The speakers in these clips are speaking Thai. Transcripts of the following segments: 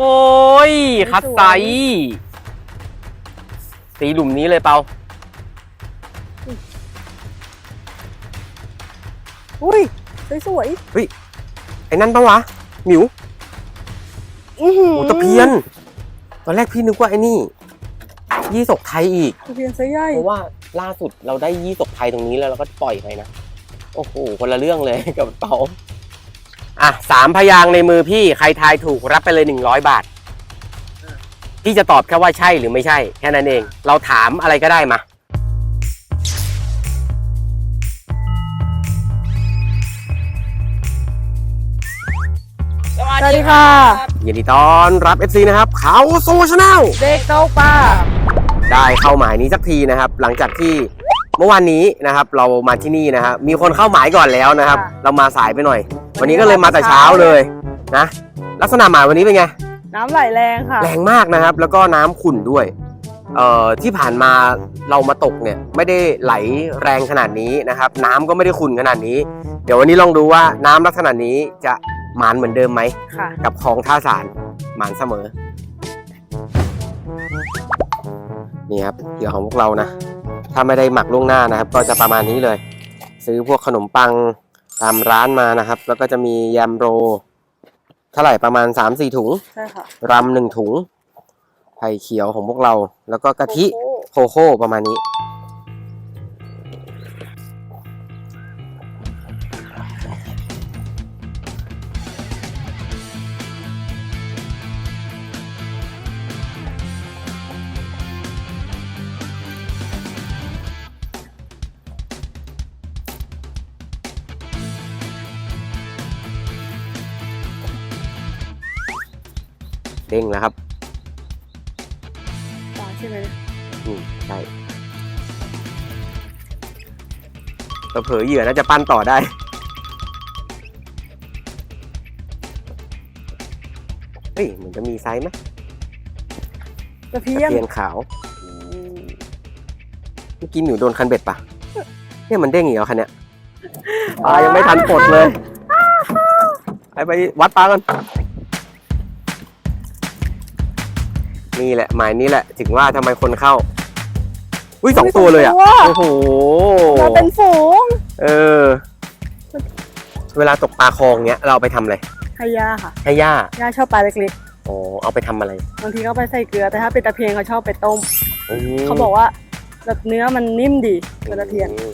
โอ้ย คัดไซส์สีหลุมนี้เลยเปาอุ้ยสวยไอ้นั่นปะวะ หมิวๆอื้อหือโอ้ตะเพียน ตอนแรกพี่นึกว่าไอ้นี่ ยี่สกไทยอีก ตะเพียนไซส์ใหญ่เพราะว่าล่าสุดเราได้ยี่สกไทยตรงนี้แล้วเราก็ปล่อยไปนะ โอ้โห คนละเรื่องเลย กับเปา อะสามพยางค์ในมือพี่ใครทายถูกรับไปเลยหนึ่งร้อยบาท พี่จะตอบแค่ว่าใช่หรือไม่ใช่ แค่นั้นเอง เราถามอะไรก็ได้มา สวัสดีค่ะ ยินดีต้อนรับ FC นะครับ เขาโซชแนลเด็กเต้าป่าได้เข้าหมายนี้สักทีนะครับ หลังจากที่เมื่อวานนี้นะครับ เรามาที่นี่นะครับมีคนเข้าหมายก่อนแล้วนะครับ เรามาสายไปหน่อย วันนี้ก็เลยมาแต่เช้าเลยนะ ลักษณะหมายวันนี้เป็นไง น้ำไหลแรงค่ะ แรงมากนะครับ แล้วก็น้ำขุ่นด้วยเอ่อที่ผ่านมาเรามาตกเนี่ยไม่ได้ไหลแรงขนาดนี้นะครับ น้ำก็ไม่ได้ขุ่นขนาดนี้ เดี๋ยววันนี้ลองดูว่าน้ำลักษณะนี้จะหมานเหมือนเดิมไหม ค่ะ กับคลองท่าสารหมานเสมอ นี่ครับเหยื่อของพวกเรานะ ถ้าไม่ได้หมักล่วงหน้านะครับ ก็จะประมาณนี้เลย ซื้อพวกขนมปัง ตามร้านมานะครับ แล้วก็จะมีแยมโรเท่าไหร่ประมาณ3-4ถุงใช่ค่ะรำหนึ่งถุง ไผ่เขียวของพวกเรา แล้วก็กะทิโอ้โหโคโค่ประมาณนี้ เด้งแล้วครับปลาใช่ไหมเนี่ยอืมใช่เผลอๆเหยื่อน่าจะปั้นต่อได้เฮ้ยเหมือนจะมีไซส์ไหมตะเพีตะยนเพียนขาวเมื่อกี้หนูโดนคันเบ็ดปะเนี่ยมันเด้งอีกแล้วคันเนี้ยปลายังไม่ทันปลดเลย ไปไปวัดปลากัน นี่แหละหมายนี้แหละ ถึงว่าทำไมคนเข้า อุ้ยสองตัวเลยอะโอ้โห มาเป็นฝูงเออ เวลาตกปลาคลองเนี้ย เราเอาไปทำอะไรให้ยาค่ะให้ย่า ย่าชอบปลาเล็กอ๋อ เอาไปทำอะไรๆบางทีเขาไปใส่เกลือแต่ถ้าเป็นตะเพียนเขาชอบไปต้ม มเขาบอกว่าแบบเนื้อมันนิ่มดีเป็นตะเพียนอืม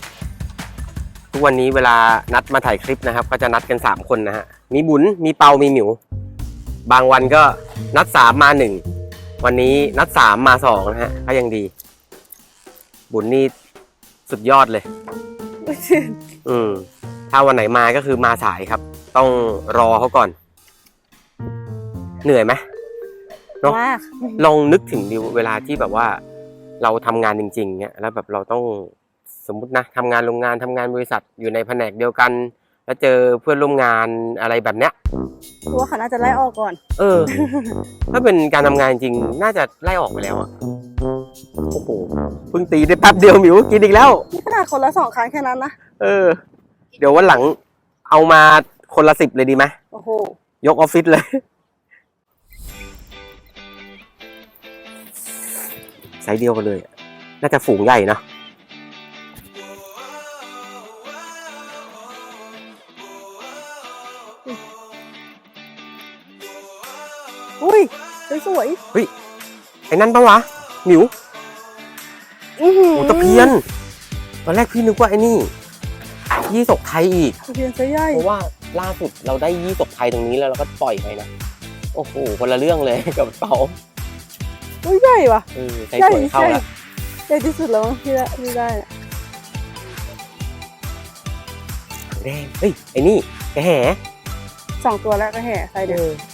ทุกวันนี้เวลานัดมาถ่ายคลิปนะครับ ก็จะนัดกันสามคนนะฮะ มีบุญ มีเปา มีหมิว บางวันก็นัดสามมาหนึ่ง วันนี้นัดสามมาสองนะฮะก็ยังดี บุญนี่สุดยอดเลย อืม ถ้าวันไหนมาก็คือมาสายครับ ต้องรอเขาก่อน เหนื่อยไหมเนอะมากลองนึกถึงดิวเวลาที่แบบว่า เราทำงานจริง ๆเนี่ยแล้วแบบเราต้องสมมุตินะทำงานโรงงานทำงานบริษัทอยู่ในแผนกเดียวกัน แล้วเจอเพื่อนร่วมงานอะไรแบบเนี้ยเพราะว่าเขาน่าจะไล่ออกก่อน เออ ถ้าเป็นการทำงานจริงน่าจะไล่ออกไปแล้วอะโอ้โหเพิ่งตีได้แป๊บเดียวหมิวกินอีกแล้วนี่ขนาดคนละสองครั้งแค่นั้นนะ เออ เดี๋ยววันหลังเอามาคนละสิบเลยดีไหมโอ้โห ยกออฟฟิศเลย ไซส์เดียวกันเลยอะน่าจะฝูงใหญ่เนอะ สวยไอ้นั่นปะวะหมิวๆอื้อหือโอ้ตะเพียน ตอนแรกพี่นึกว่าไอ้นี่ยี่สกไทยอีก ตะเพียนไซส์ใหญ่เพราะว่าล่าสุดเราได้ยี่สกไทยตรงนี้แล้วเราก็ปล่อยไปนะโอ้โหคนละเรื่องเลย กับเปาอุ้ยใหญ่ว่ะ เออใช้สวยเข้าแล้วใหญ่ที่สุดแล้วมั้งที่ได้ที่ได้อะแดงเฮ้ยไอ้นี่แกแห่สองตัวแล้วก็แห่ใส่เดียว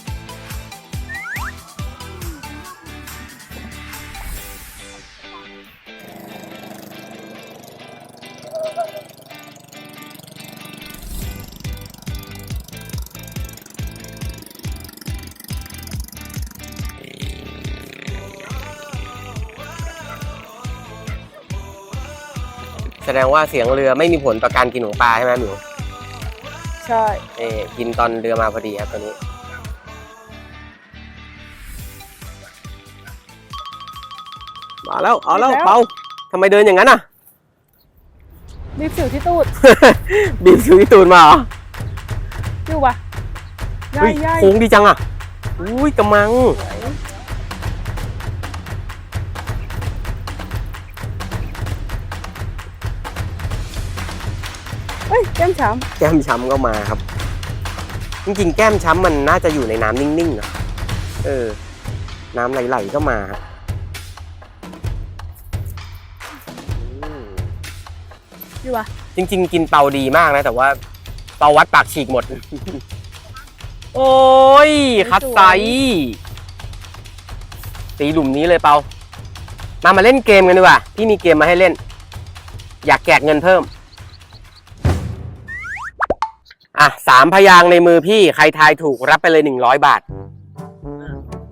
แส แสดงว่าเสียงเรือไม่มีผลต่อการกินของปลาใช่ไหมหมิวใช่ เออกินตอนเรือมาพอดีครับตัวนี้มาแล้วเอาแล้วเปาทำไมเดินอย่างนั้นอะ บีบสิวที่ตูด บีบสิวที่ตูดมาเหรออยู่ปะใหญ่โค้งดีจังอะ อุ้ยกระมัง เฮ้ยแก้มฉ่แก้มช้ำก็มาครับ จริงๆ แก้มช้ำมันน่าจะอยู่ในน้ำนิ่งๆเนอะเออ น้ำไหลๆก็มาครับอืมำอยู่ปะจริง ๆ กินเปาดีมากนะ แต่ว่า เปาวัดปากฉีกหมด โอ้ย คัดไซตีหลุมนี้เลยเปา มามาเล่นเกมกันดีกว่าพี่มีเกมมาให้เล่น อยากแจกเงินเพิ่ม อะสามพยางค์ในมือพี่ใครทายถูกรับไปเลยหนึ่งร้อยบาท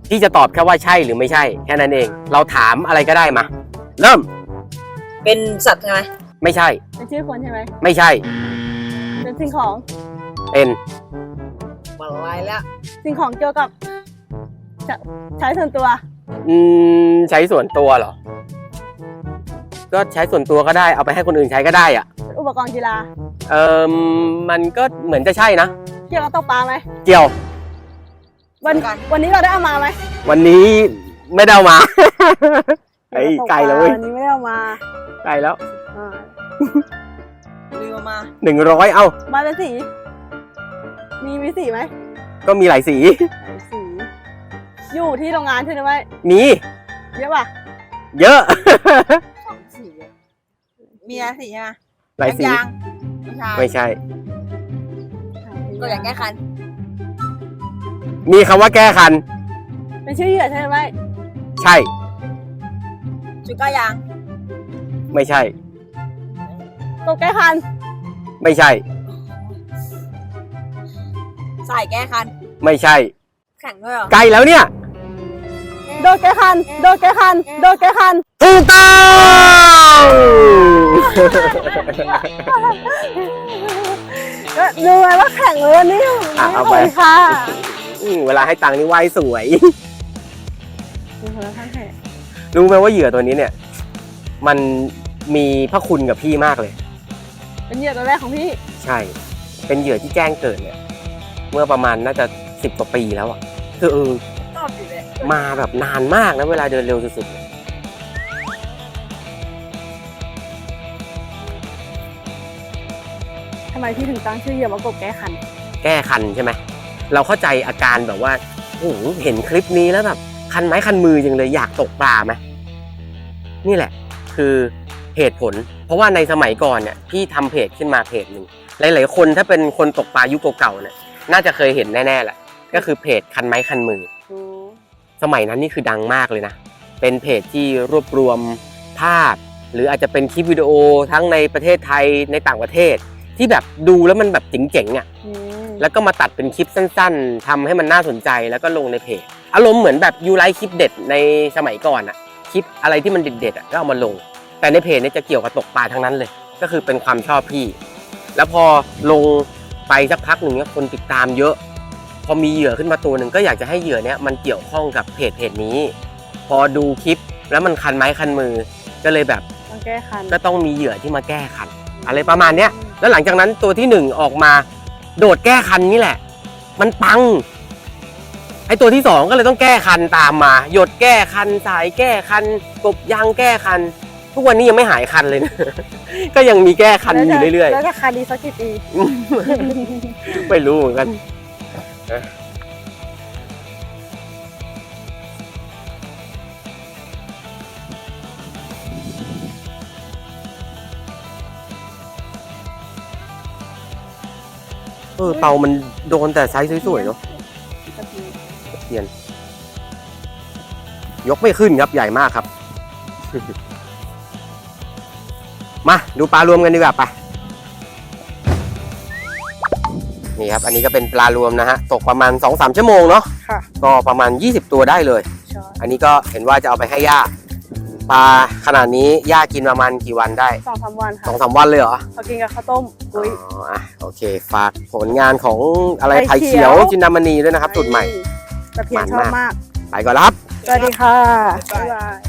พี่จะตอบแค่ว่าใช่หรือไม่ใช่ แค่นั้นเอง เราถามอะไรก็ได้มา เริ่มเป็นสัตว์ใช่ไหมไม่ใช่ เป็นชื่อคนใช่ไหมไม่ใช่ เป็นสิ่งของเป็นมาลายแล้วสิ่งของเกี่ยวกับจะใช้ส่วนตัว อืมใช้ส่วนตัวเหรอ ก็ใช้ส่วนตัวก็ได้เอาไปให้คนอื่นใช้ก็ได้อะอุปกรณ์กีฬา เออมันก็เหมือนจะใช่นะ เกี่ยวกับตกปลาไหมเกี่ยว วันวันนี้เราได้เอามาไหมวันนี้ไม่ได้เอามาเฮ้ยกี่วบตไกลแล้วเว้ยวันนี้ไม่ได้เอามาใกล้แล้วอ่าลืมเอามา หนึ่งร้อยเอ้า มาเป็นสี มีมีสีไหมก็มีหลายสีมีสี อยู่ที่โรงงานใช่ไหมมี เยอะป่ะเยอะ สองสีอะมีอะไรสีใช่ไหมหลายสียาง ไม่ใช่ไม่ใช่ ก็อยากแก้คันมีคำว่าแก้คัน เป็นชื่อเหยื่อใช่ไหมใช่ ชุดก้ายางไม่ใช่ ตกแก้คัน ไม่ใช่ ใส่แก้คัน ไม่ใช่ แข่งด้วยเหรอใกล้แล้วเนี่ย โดนแก้คัน โดนแก้คัน โดนแก้คัน ถูกต้อง ก็ดูไงว่าแข่งเลยวันนี้อะเอาไปม่ยค่ะอืมเวลาให้ตังค์นี่ไหวสวยมีคนละท่านแข่งรู้ไหมว่าเหยื่อตัวนี้เนี่ย มันมีพระคุณกับพี่มากเลย เป็นเหยื่อตัวแรกของพี่ใช่ เป็นเหยื่อที่แจ้งเกิดเนี่ย เมื่อประมาณน่าจะสิบกว่าปีแล้วอะคือเออตอบอยู่เลยมาแบบนานมากนะเวลาเดินเร็วสุดๆเนี่ยำไมพี่ถึงตั้งชื่อเหยื่อว่ากบแก้คัน แก้คันใช่ไหมเราเข้าใจอาการแบบว่าโอ้โหเห็นคลิปนี้แล้วแบบคันไม้คันมือจังเลยอยากตกปลาไหมนี่แหละ คือเหตุผล เพราะว่าในสมัยก่อนเนี่ยพี่ทำเพจขึ้นมาเพจหนึ่งหลาย ๆ คนถ้าเป็นคนตกปลายุคเก่าๆเนี่ยน่าจะเคยเห็นแน่ๆแหละก็คือเพจคันไม้คันมือ สมัยนั้นนี่คือดังมากเลยนะ เป็นเพจที่รวบรวมภาพ หรืออาจจะเป็นคลิปวิดีโอทั้งในประเทศไทยในต่างประเทศ ที่แบบดูแล้วมันแบบเจ๋งๆอะอืมแล้วก็มาตัดเป็นคลิปสั้น ๆทำให้มันน่าสนใจแล้วก็ลงในเพจอารมณ์เหมือนแบบยูไลฟ์คลิปเด็ดในสมัยก่อนอะคลิปอะไรที่มันเด็ดๆอะก็เอามาลง แต่ในเพจเนี่ยจะเกี่ยวกับตกปลาทั้งนั้นเลย ก็คือเป็นความชอบพี่ แล้วพอลงไปสักพักหนึ่งเนี่ยคนติดตามเยอะ พอมีเหยื่อขึ้นมาตัวหนึ่งก็อยากจะให้เหยื่อเนี้ยมันเกี่ยวข้องกับเพจเพจนี้ พอดูคลิปแล้วมันคันไม้คันมือ ก็เลยแบบ ต้องแก้คันก็ต้องมีเหยื่อที่มาแก้คัน อะไรประมาณเนี้ย แล้วหลังจากนั้นตัวที่หนึ่งออกมา โดดแก้คันนี่แหละ มันปังไอตัวที่สองก็เลยต้องแก้คันตามมา หยดแก้คันสายแก้คันกบยางแก้คัน ทุกวันนี้ยังไม่หายคันเลยนะก็ยังมีแก้คันอยู่เรื่อยแล้วจะคันดีสักกี่ปีๆไม่รู้เหมือนกัน เออเตามันโดนแต่ไซส์สวยๆเนาะเทียน ยกไม่ขึ้นครับใหญ่มากครับ มาดูปลารวมกันดีกว่าไปนี่ครับ อันนี้ก็เป็นปลารวมนะฮะ ตกประมาณ 2-3 ชั่วโมงเนาะ ค่ะ ก็ประมาณ 20 ตัวได้เลยใช่อันนี้ก็เห็นว่าจะเอาไปให้ย่า ปลาขนาดนี้ย่ากินประมาณกี่วันได้สองสามวันสค่ะองสามวันเลยเหรอเขากินกับข้าวต้มอุ้ย อ๋ออะโอเค ฝากผลงานของอะไรไผ่ไผ่เขีเขียยว วจินดามณีด้วยนะครับสูตรใหม่ ตะเพียนมันชอบมากมาก ไปก่อนแล้วครับ สวัสดีค่ะบ๊ายบายบ๊ายบาย